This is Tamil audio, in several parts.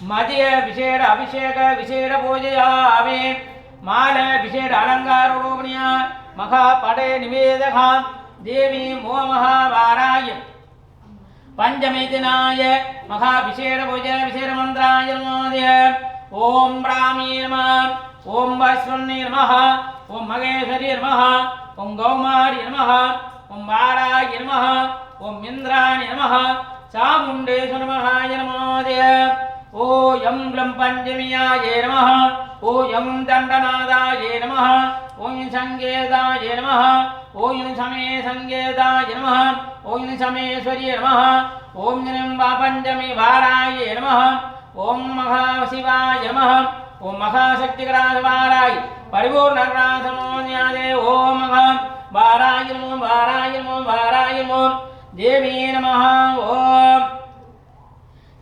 மதிய விசேட அபிஷேக விசேட பூஜையாவே. மால விசேட அலங்கார ரூபணியா. மகா படே நிவேதகாம். தேவி மோமகாவாராய பஞ்சமி தினாய. மகா விசேட பூஜை விசேட மந்திராய நமோதய. ஓம் ராமீ நம. ஓம் வைஸ்வன்னி நம. ஓம் மகேஸ்வரி நம. ஓம் கௌமாரி நம. ஓம் வாராய நம. ஓம் இந்திராணி நம. சாமுண்டேஸ்வர மகாய நமோதய. ఓ గ్లం పంచమియాయ నమ ఓ యం దండనాదాయ నమ ఓం సంగేదాయ నమ ఓం సమే సంగేదాయ నమ ఓం సమేశ్వరి నమ ఓం నం పంచమి వారాయ నమ ఓం మహాశివాయ నమ ఓం మహాశక్తికరాజవారాయ పరిపూర్ణరాసమోన్యాదే ఓం మహా. వారాయ నమో వారాయ నమో వారాయ నమో దేవీ నమ ఓం.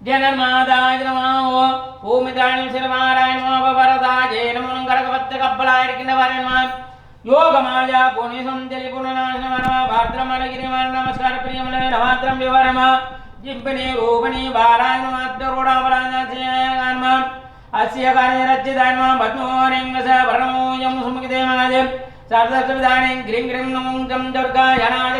జనమాదాయ నమో భూమిదాయం శిరమారాయ నమో వరదాయ నమో కరకవత్త కబ్బలాయ కిందవారాయ నమో యోగమాయ పుణ్య సంజలి పుననాశన వరమ భాద్రమణగిరి వర నమస్కార ప్రియమల నమాత్రం వివరమ జింపిణి రూపిణి బాలాయ నమాత్రోడావరాజాన్మ అస్య కార్యరచ్చిదాన్మ పద్మోరింగస వర్ణమోయం సుముఖిదేమాజ శారదవిధానే గ్రీం గ్రీం నమం జం దుర్గా జనాది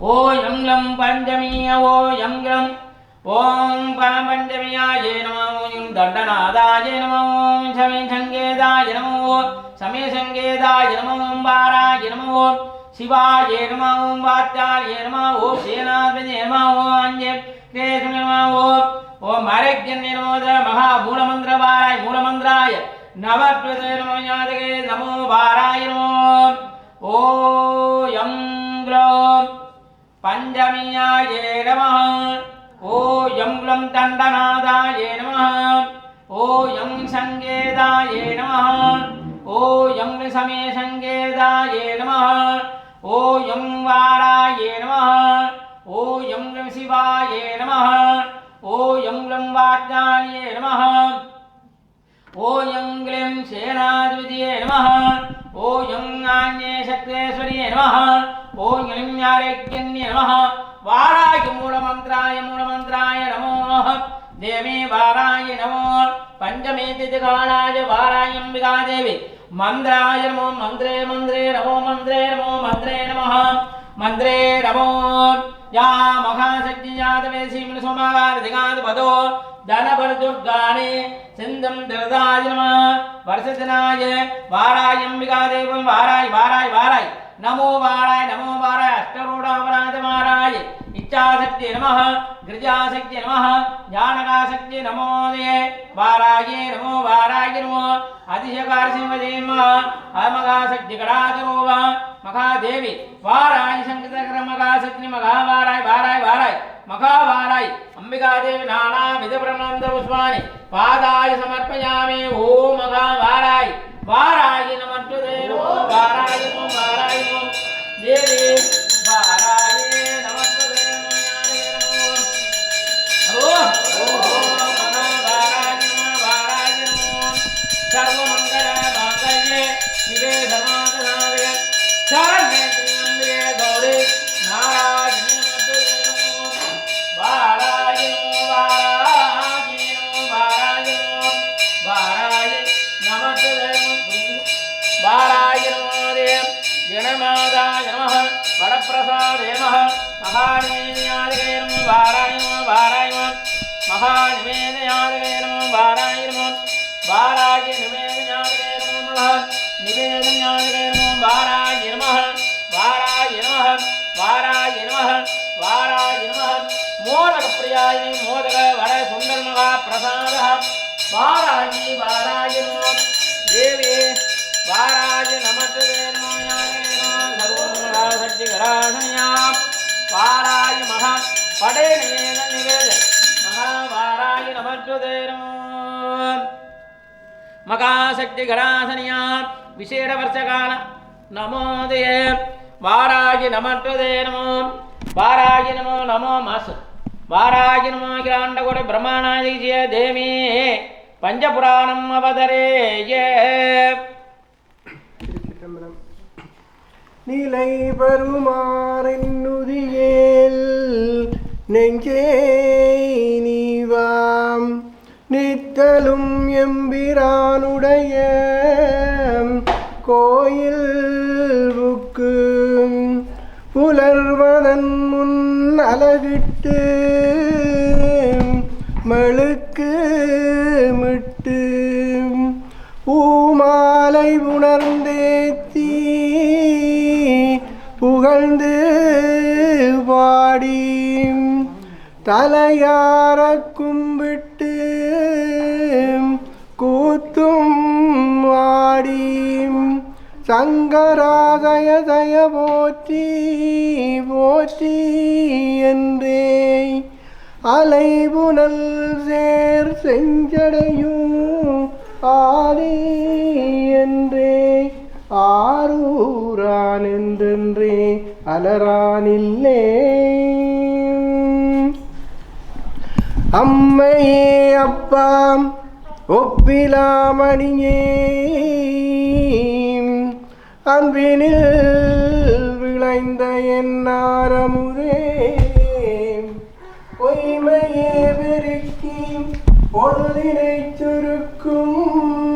ஓயம் லம் பஞ்சமிய ஓயம் லம். ஓம் பரம்பஞ்சமியாய நமோயும் தண்டநாதாய நமோம் சமய சங்கேதாய நமோ. சமய சங்கேதாய நமோம் பாராய நமோ. சிவாய நமோம் பாத்தாய நமோ. ஓம் சேனாதிபதி நமோ. அஞ்சே கிரேசு நமோ. ஓம் அரக்யன் நமோத மகாமூலமந்திர பாராய் மூலமந்திராய நவத்வதே நமோ. ஞாதகே நமோ. பாராய நமோ. ஓ யம் க்ளோம் పంచమీయాయ నమ ఓ యం గ్లం దండనాదాయ నమ ఓ యం సంగేదాయ నమ ఓ యం నిసమే సంగేదాయ నమ ఓ యం వారాయ నమ ఓ యం గ్లం శివాయ నమ ఓ యం గ్లం వాజ్ఞాయ నమ ఓ యం గ్లం సేనాధిపతియే నమ ఓ యం నాణ్యే శక్తేశ్వర్యే నమ ஓம் எளிஞாரைக்கிய நம வாராய மூலமந்திராய மூலமந்திராய நமோ தேவி வாராய நமோ பஞ்சமே திதி காலாய வாராயம்பிகா தேவி மந்திராய நமோ மந்திரே மந்திரே நமோ மந்திரே நமோ மந்திரே நம மந்திரே நமோ. யா மகாசக்தி யாதவே சீமன் சோமவார திகாது பதோ தனபரதுர்காணே சிந்தம் திரதாய நம வருஷத்தினாய வாராயம்பிகா தேவம் வாராய் வாராய் நமோ வாராய் நமோ வாராய் அஷ்டரூடாபராஜமாராய இச்சாசக்தி நம கிரிஜாசக்தி நம ஜானகாசக்தி நமோதய வாராயே நமோ வாராய நமோ. அதிசயகார சிவதேம அமகாசக்தி கடாதரூபா மகாதேவி. வாராய் சங்கர மகாசக்தி மகாவாராய் வாராய் வாராய் மகாவாராய் அம்பிகாதேவி நானா மித பிரமாந்த புஷ்பாணி பாதாய சமர்ப்பயாமே ஓ மகாவாராய் ಮಾರಾಯನ ಮದ್ದು ದೇವರು ಮಾರಾಯನು ಮಾರಾಯನು ದೇವಿ பிரேமாதாய நம வடப்பிரசாதே நம மகாநிவேதியாதிகே நம வாராய நம வாராய நம மகாநிவேதியாதிகே நம வாராய நம வாராகி நிவேதியாதிகே நம நிவேதியாதிகே நம வாராகி நம வாராகி நம வாராகி நம வாராகி நம மோதக பிரியாயினி மோதக வர சுந்தர் மகா பிரசாத வாராகி வாராகி நம தேவி வாராகி நமத்து நம ஸ்ரீகராணயாம் வாராய மகா படே நிவேத. நிவேத மகாவாராய நமச்சுதேரம் மகாசக்தி கராசனியார் விசேட வருஷகால நமோதய. வாராகி நமற்றுதே நமோ வாராகி நமோ நமோ மாசு. வாராகி நமோ கிராண்டகுடி பிரம்மாணாதிஜய தேவி பஞ்சபுராணம் அவதரேய. நிலை பெருமாறின்னுதியேல் நெஞ்சே நீவாம் நித்தலும் எம்பிரானுடைய கோயில் புக்கு புலர்வதன் முன் அலகிட்டு மெழுக்கு புகழ்ந்து பாடி தலையார கும்பிட்டு கூத்தும் ஆடி சங்கராதய தய போற்றி போற்றி என்றே. அலைபுனல் சேர் செஞ்சடையும் ஆதி என்றே. ஆரூரான் என்றென்றே. அலரானில்லே அம்மையே அப்பாம் ஒப்பிலாமணியே. அன்பினில் விளைந்த என்னாரமுதே பொய்மையே பெருக்கி பொழுதினை சுருக்கும்.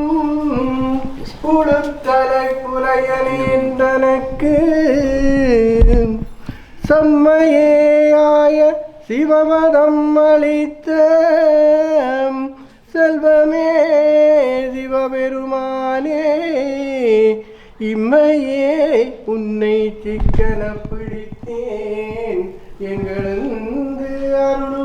புழுத்தலை புலையனேன்றனக்கு செம்மையேயாய சிவமதம் அளித்த செல்வமே சிவபெருமானே இம்மையே உன்னை சிக்கன பிடித்தேன். எங்களந்து அருள்